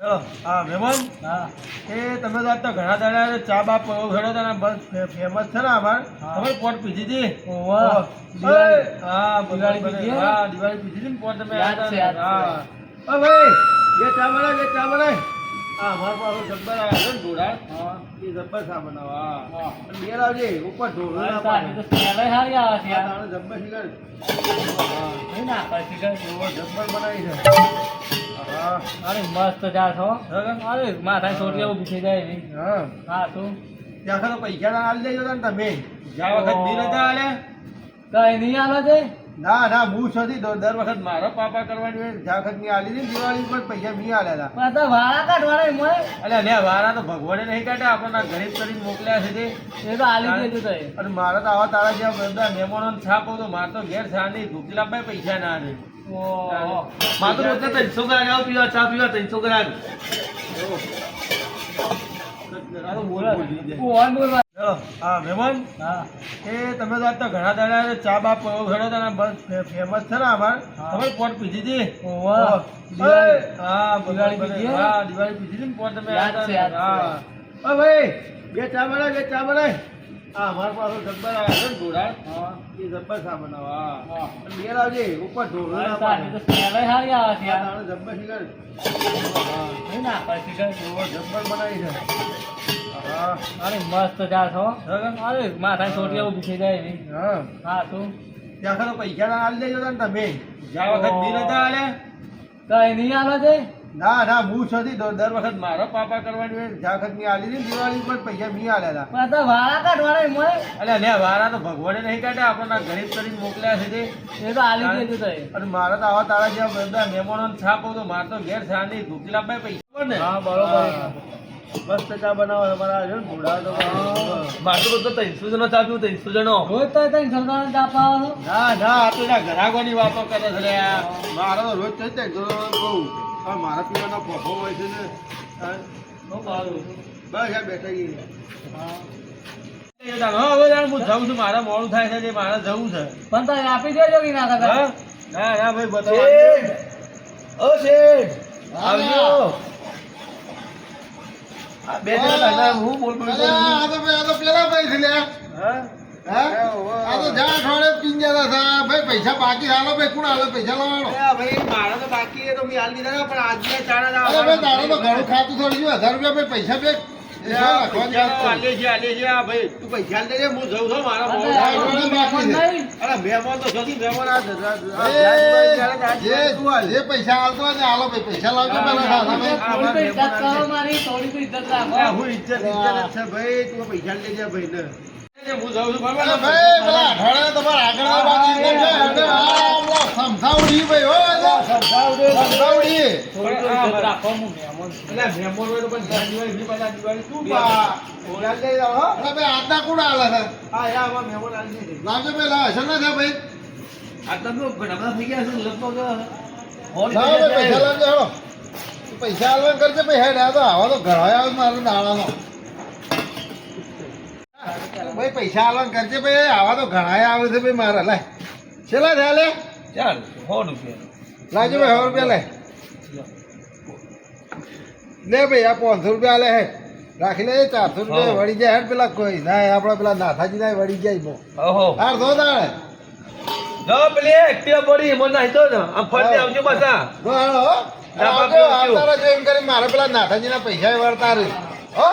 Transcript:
હા મેમન? હા. એ તમે તો આજ તો ઘણા દાડા ચા બા પરો ઘડો તો બસ ફેમસ છે ને અમાર તમે પોટ પીધી હતી? ઓવા. હા દિવાળી પીધી હા. દિવાળી પીધી હતી ને પોટ તમે હા. ઓ ભાઈ જે ચા બનાય જે ચા બનાય હા અમાર પાસે જબ્બર આવ્યા છે ને ઢોળા હા એ જબ્બર ચા બનાવો હા. હા. અને બે લાવજે ઉપર ઢોળો ના તારી તો પાડે. હારી આવે છે આ યાર. તાણે જબ્બર શીખર હા. નહીં ના છે જબ્બર બનાવી છે. અરે મસ્ત જા છો? અરે માથા છોટી ઊભી થઈ જાય એવી. હા. હા શું? ત્યાં ખાલી પૈસા ના આલી દેજો ને તમે. જ્યાં વખત બિલ હતા આલે. કઈ નહીં આલે છે? ના ના હું છોથી દર વખત મારો પાપા કરવાની જ્યાં વખત મેં આલી હતી દિવાળી પર પૈસા નહીં આલ્યા હતા તો વાળા કાઢવાના એમાં. એટલે લે વારા તો ભગવાને નહીં કાઢ્યા આપણને ગરીબ કરીને મોકલ્યા છે તે. એ તો આલી દેજો તો. અને મારા તો આવા તારા જેવા બધા મહેમાનોને છાપો તો મારે તો ઘેર છા નહીં ભૂખલા પૈસા ના દે તો રોજના ત્રણસો ગ્રામ આવું પીવા ચા પીવા ત્રણસો ગ્રામ મહેમાન એ તમે તો આજ તો ઘણા દાડા ચા બા ઘડો તો બસ ફેમસ છે ને અમાર તમે પોટ પીધી હતી. હા દિવાળી પીધી હા? દિવાળી પીધી હતી ને પોટ તમે હા. ભાઈ બે ચા બનાય બે ચા બનાય. હા અમારા પાસે જબ્બર આવ્યા છે ને હા. એ જબ્બર બનાવો હા. બે લાવજે ઉપર ઢોળો ના તો પાડે. સ્મેલ આવે છે યાર. જબ્બર શીખર ના જબ્બર બનાવી છે. અરે મસ્ત ચા છો? અરે માથા છોટી એવું થઈ જાય એવી. હા. હા શું? ત્યાં ખાલી પૈસા ના આલી દેજો તમે. જ્યાં વખત બિલ હતા આલે. કઈ નહીં આવે છે ના ના હું છોથી દર વખત મારો પાપા કરવાની જાખતની મેં આલી ને દિવાળી પર પૈસા મી આલેલા હતા પણ તો વાળા કાઢવાના એમાં. એટલે લે વારા તો ભગવાને નહીં કાઢ્યા આપણને ગરીબ કરીને મોકલ્યા છે તે એ તો આલી દેજો તો. અને મારે તો આવા તારા જેવા બધા મહેમાનો છાપો તો મારે તો ઘેર છે નહીં ભૂખલા ભાઈ પૈસા ને હા, બરોબર. મસ્ત ચા બનાવો તમારા છે ને તો મારે તો બધો ત્રણસો જણો ચા પીવું ત્રણસો જણો. રોજ તો તને સરદારને ચા પાવો ના ના આ તો એના ઘરાકોની વાતો કરે છે મારો તો રોજ થઈ જાય તો પણ મારા પીવાનો ફોફો હોય છે ને હા. શું પાવું? બસ આ બેઠા છીએ. હા. હા હવે યાર હું જાઉં છું મારે મોડું થાય છે મારે જવું છે. પણ તારે આપી દેજો કે ના ના ના ભાઈ બતાવો. ઓ શેઠ. આવજો. બે હું બોલ બોલ બોલ. આ તો આ તો પેલા પૈસા? ઓહો. આ તો જ્યાં અઠવાડિયે પીન જતા હતા. ભાઈ પૈસા બાકી હાલો ભાઈ કોણ હાલો પૈસા લાવવાનો ભાઈ મારા તો બાકી તો મેં હાલ દીધા પણ આજે ચાર જ અરે ભાઈ તારે તો ઘણું ખાતું થોડી હજાર રૂપિયા ભાઈ પૈસા બે પૈસા હાલતો ને હાલો ભાઈ પૈસા લાવજો છે ભાઈ તું પૈસા લઈ જા ભાઈ ને હું જાઉં છું આગળના સમસાવડી ભાઈ હો સમજાવડી. સમજાવડી. સમસાવડી. થોડી તો ઇજ્જત રાખો, હું મહેમાન. એટલે મહેમાન હોય તો પણ દિવાળી બી પાછા દિવાળી તું બા. વ્યાજ લઈ જાઓ, હો. અરે ભાઈ કોણ આલે છે? હા યા આમાં મહેમાન આવી છે. લાવજો ભાઈ ના ભાઈ. આ તમે ઘણા બધા થઈ ગયા છે લગભગ પૈસા લાવજો હેડો પૈસા હાલવાનું કરજે ભાઈ હેડ આ તો આવા તો ઘણા આવે મારો દાડાનો. ભાઈ પૈસા હાલવાનું કરજે ભાઈ આવા તો ઘણા આવે છે ભાઈ મારા લાય. છેલ્લા થયા લે. ચાલ સો રૂપિયા લાજો ભાઈ સો રૂપિયા લે. લે ભાઈ આ પાંચસો રૂપિયા લે હે. રાખી લે ચારસો રૂપિયા વળી જાય હેડ પેલા કોઈ. ના આપડા પેલા નાથાજી ના વળી જાય બો ઓહો. હાર ધો દાડે. જો પેલી એક્ટિવા પડી મને નાખી દો ને. આમ ફરતે આવજો પાછા. ધો હાલો હો. આવજો એમ કરી મારે પેલા નાથાજી ના પૈસા વળતા રહે. હો.